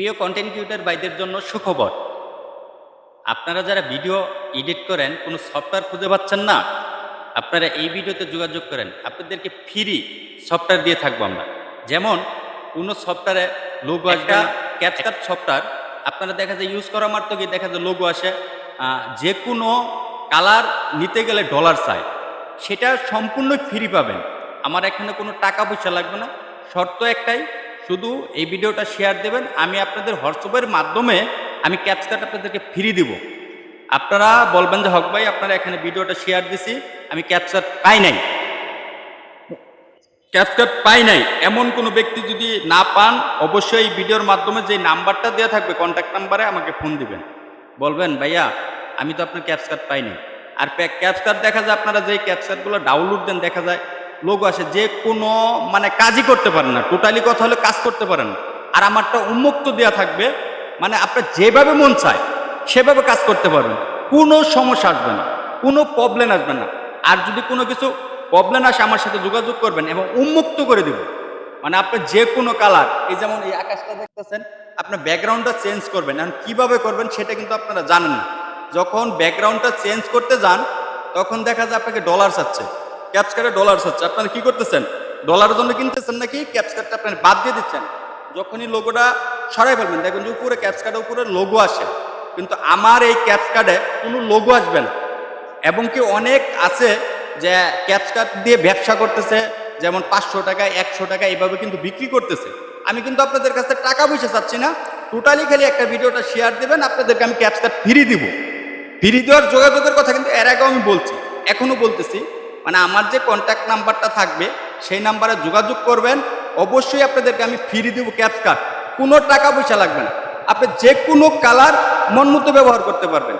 প্রিয় content creator ভাইদের জন্য সুখবর। আপনারা যারা ভিডিও এডিট করেন কোনো সফটওয়্যার খুঁজে পাচ্ছেন না আপনারা এই ভিডিওতে যোগাযোগ করেন। আপনাদেরকে ফ্রি সফটওয়্যার দিয়ে থাকব আমরা। যেমন কোনো সফটওয়্যারে লোগো আসবে ক্যাপকাট সফটওয়্যার আপনারা দেখা যায় ইউজ করা মাত্র গিয়ে দেখা যায় লোগো আসে। যে কোনো কালার নিতে গেলে ডলার চাই। সেটা সম্পূর্ণ ফ্রি পাবেন। আমার এখানে কোনো টাকা পয়সা লাগবে না। শর্ত একটাই শুধু এই ভিডিওটা শেয়ার দেবেন, আমি আপনাদের হোয়াটসঅ্যাপের মাধ্যমে আমি ক্যাপকাট আপনাদেরকে ফ্রি দিব। আপনারা বলবেন যে, হক ভাই, আপনারা এখানে ভিডিওটা শেয়ার দিছি, আমি ক্যাপচার পাই নাই। ক্যাপকাট পাই নাই। এমন কোনো ব্যক্তি যদি না পান, অবশ্যই এই ভিডিওর মাধ্যমে যে নাম্বারটা দেওয়া থাকবে কন্ট্যাক্ট নাম্বারে আমাকে ফোন দিবেন। বলবেন, ভাইয়া, আমি তো আপনার ক্যাপকাট পাই নাই। আর ক্যাপকাট দেখা যায়, আপনারা যে ক্যাপকাটগুলো ডাউনলোড দেন, দেখা যায় লোগো আসে, যে কোনো মানে কাজই করতে পারেন না। টোটালি কথা হলে কাজ করতে পারেন আর আমারটা উন্মুক্ত দেওয়া থাকবে মানে আপনার যেভাবে মন চায়, সেভাবে কাজ করতে পারবেন। কোনো সমস্যা আসবে না, কোনো প্রবলেম আসবে না। আর যদি কোনো কিছু প্রবলেম আসে, আমার সাথে যোগাযোগ করবেন এবং উন্মুক্ত করে দিব। মানে আপনি যে কোনো কালার এই যেমন এই আকাশটা দেখতেছেন, আপনার ব্যাকগ্রাউন্ডটা চেঞ্জ করবেন। এখন কীভাবে করবেন সেটা কিন্তু আপনারা জানেন না। যখন ব্যাকগ্রাউন্ডটা চেঞ্জ করতে যান, তখন দেখা যায় আপনাকে ডলার চাচ্ছে। ক্যাপসকার্টে ডলার হচ্ছে। আপনারা কি করতেছেন? ডলারের জন্য কিনতেছেন নাকি? ক্যাপসকার্টটা আপনার বাদ দিয়ে দিচ্ছেন। যখনই লোগোটা সরাই ফেলবেন, দেখবেন যে উপরে ক্যাপসকার্টের উপরে লোগো আসে। কিন্তু আমার এই ক্যাপসকার্টে কোনো লোগো আসবে না। এবং কি অনেক আছে যে ক্যাপসকাট দিয়ে ব্যবসা করতেছে, যেমন পাঁচশো টাকা একশো টাকা এভাবে কিন্তু বিক্রি করতেছে। আমি কিন্তু আপনাদের কাছে টাকা পয়সা চাচ্ছি না। টোটালি খালি একটা ভিডিওটা শেয়ার দেবেন, আপনাদেরকে আমি ক্যাপসকাট ফ্রি দিব। ফ্রি দেওয়ার যোগাযোগের কথা কিন্তু এর আগেও আমি বলছি এখনও বলতেছি। মানে আমার যে কন্ট্যাক্ট নাম্বারটা থাকবে, সেই নাম্বারে যোগাযোগ করবেন। অবশ্যই আপনাদেরকে আমি ফ্রি ক্যাশ কার্ড কোনো টাকা পয়সা লাগবে না। আপনি যে কোনো কালার মন মতো ব্যবহার করতে পারবেন।